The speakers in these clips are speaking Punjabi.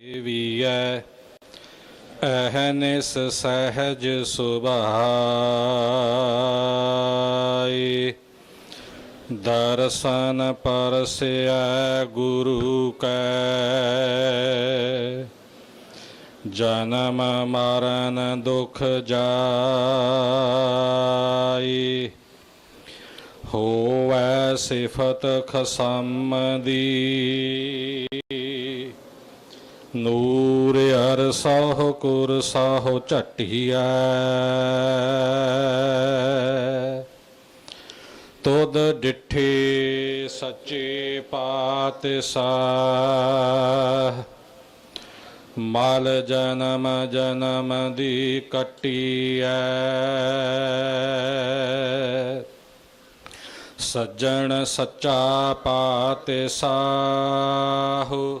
ਦੇਵੀਐ ਅਹਨਿਸ ਸਹਿਜ ਸੁਭਾਈ। ਦਰਸ਼ਨ ਪਰਸਿਐ ਗੁਰੂ ਕੈ। ਜਨਮ ਮਰਨ ਦੁਖ ਜਾਈ। ਹੋਵੈ ਸਿਫਤ ਖਸਮ ਦੀ। ਨੂਰ ਅਰ ਸਹੁ ਕੁਰ ਸਾਹ ਝਟਿਐ। ਤੁਧ ਡਿਠੇ ਸੱਚੇ ਪਾਤਸ਼ਾਹ। ਮਲ ਜਨਮ ਜਨਮ ਦੀ ਕਟਿਐ। ਸੱਜਣ ਸੱਚਾ ਪਾਤਸ਼ਾਹ।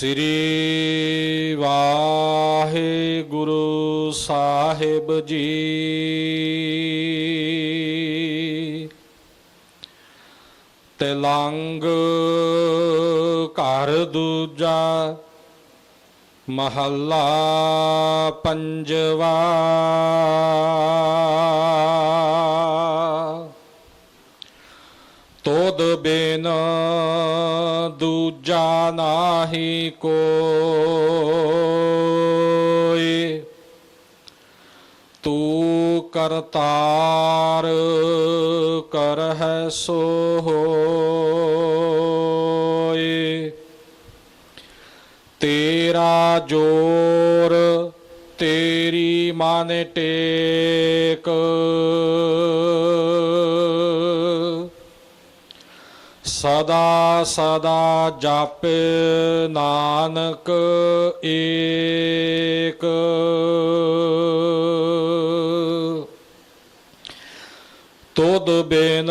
ਸ੍ਰੀ ਵਾਹਿਗੁਰੂ ਸਾਹਿਬ ਜੀ। ਤਿਲੰਗ ਘਰ ਦੂਜਾ ਮਹੱਲਾ ਪੰਜਵਾ। ਤੋਦ ਬਿਨ ਦੂਜਾ ਨਾਹੀ ਕੋਈ। ਤੂੰ ਕਰਤਾਰ ਕਰਹਿ ਸੋ ਹੋਏ ਤੇਰਾ ਜੋਰ ਤੇਰੀ ਮਨ ਟੇਕ। ਸਦਾ ਸਦਾ ਜਪ ਨਾਨਕ ਏਕ। ਤੁਧ ਬਿਨ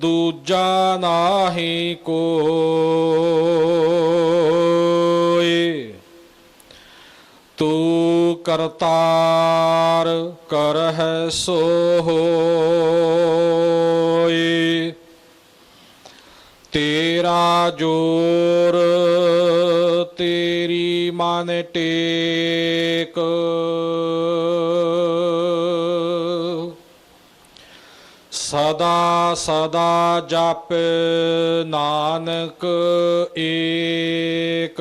ਦੂਜਾ ਨਾਹੀ ਕੋਈ। ਤੂੰ ਕਰਤਾਰ ਕਰਹਿ ਸੋ ਹੋਏ ਤੇਰਾ ਜੋਰ ਤੇਰੀ ਮਨ ਟੇਕ। ਸਦਾ ਸਦਾ ਜਪ ਨਾਨਕ ਏਕ।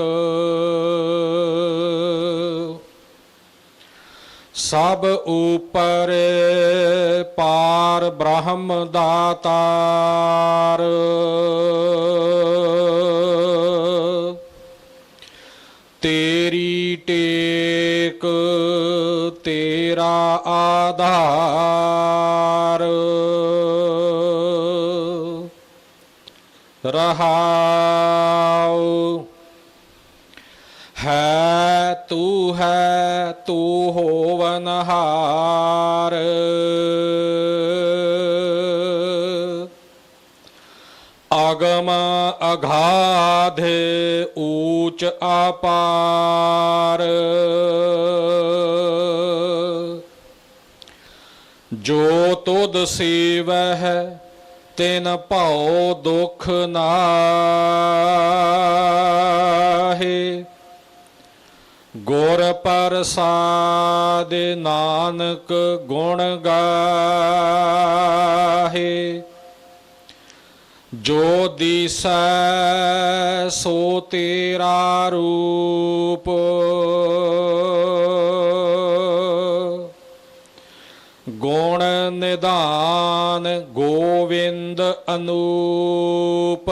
ਸਭ ਉਪਰ ਪਾਰ ਬ੍ਰਹਮ ਦਾਤਾਰ। ਤੇਰੀ ਟੇਕ ਤੇਰਾ ਆਧਾਰ। ਰਹਾਉ ਹੈ ਤੂੰ ਹੋਵਨਹਾਰ ਅਗਮ ਅਗਾਧ ਊਚ ਅਪਾਰ। ਜੋ ਤੁਧ ਸੇਵਹਿ ਤਿਨ ਭਉ ਦੁਖ ਨਾਹੀ। ਗੁਰ ਪ੍ਰਸਾਦ ਨਾਨਕ ਗੁਣ ਗਾਹੇ। ਜੋ ਦਿਸੈ ਸੋ ਤੇਰਾ ਰੂਪ। ਗੁਣ ਨਿਧਾਨ ਗੋਵਿੰਦ ਅਨੂਪ।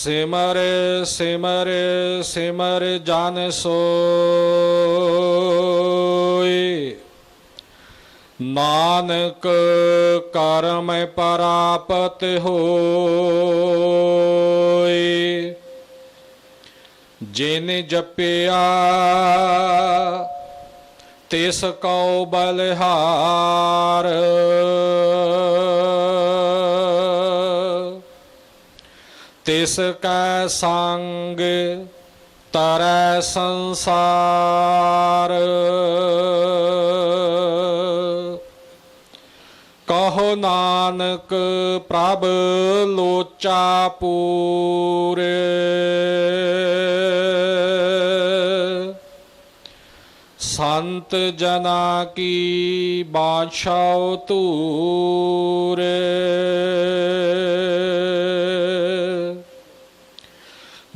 ਸਿਮਰ ਸਿਮਰ ਸਿਮਰ ਜਨ ਸੋਈ। ਨਾਨਕ ਕਰਮ ਪਰਾਪਤ ਹੋਏ ਜਿਨ ਜਪਿਆ ਤਿਸ ਕਉ ਬਲਿਹਾਰ। ਤਿਸ ਕੈ ਸੰਗ ਤਰੈ ਸੰਸਾਰ। ਕਹੋ ਨਾਨਕ ਪ੍ਰਭ ਲੋਚਾ ਪੂਰੇ। ਸੰਤ ਜਨਾ ਕੀ ਬਾਦਸ਼ਾਹ ਤੂਰੇ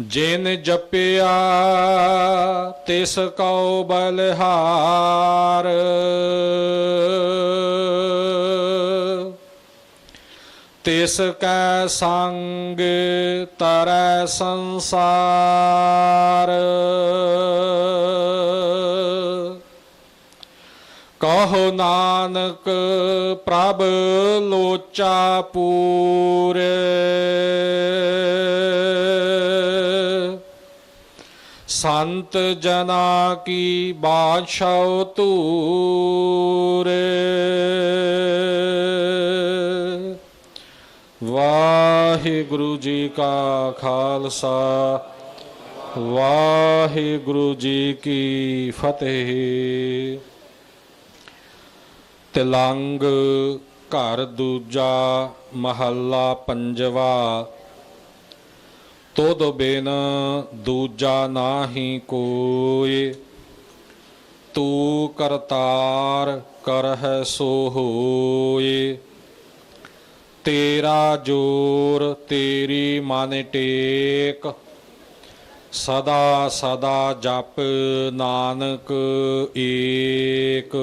ਜਿਨ ਜਪਿਆ, ਤਿਸ ਕਉ ਬਲਿਹਾਰ। ਤਿਸ ਕੈ ਸੰਗ ਤਰੈ ਸੰਸਾਰ। ਕਹੋ ਨਾਨਕ, ਪ੍ਰਭ ਲੋਚਾ ਪੂਰੇ। ਸੰਤ ਜਨਾ ਕੀ ਬਾਦਸ਼ਾਹ ਤੂਰੇ। ਵਾਹਿਗੁਰੂ ਜੀ ਕਾ ਖਾਲਸਾ, ਵਾਹਿਗੁਰੂ ਜੀ ਕੀ ਫਤਿਹ। ਤਿਲੰਗ ਘਰ ਦੂਜਾ ਮਹੱਲਾ ਪੰਜਵਾ ਤੋਦ ਬਿਨ ਦੂਜਾ ਨਾਹੀ ਕੋਈ, ਤੂੰ ਕਰਤਾਰ ਕਰਹਿ ਸੋ ਹੋਏ ਤੇਰਾ ਜੋਰ ਤੇਰੀ ਮਨ ਟੇਕ, ਸਦਾ ਸਦਾ ਜਪ ਨਾਨਕ ਏਕ।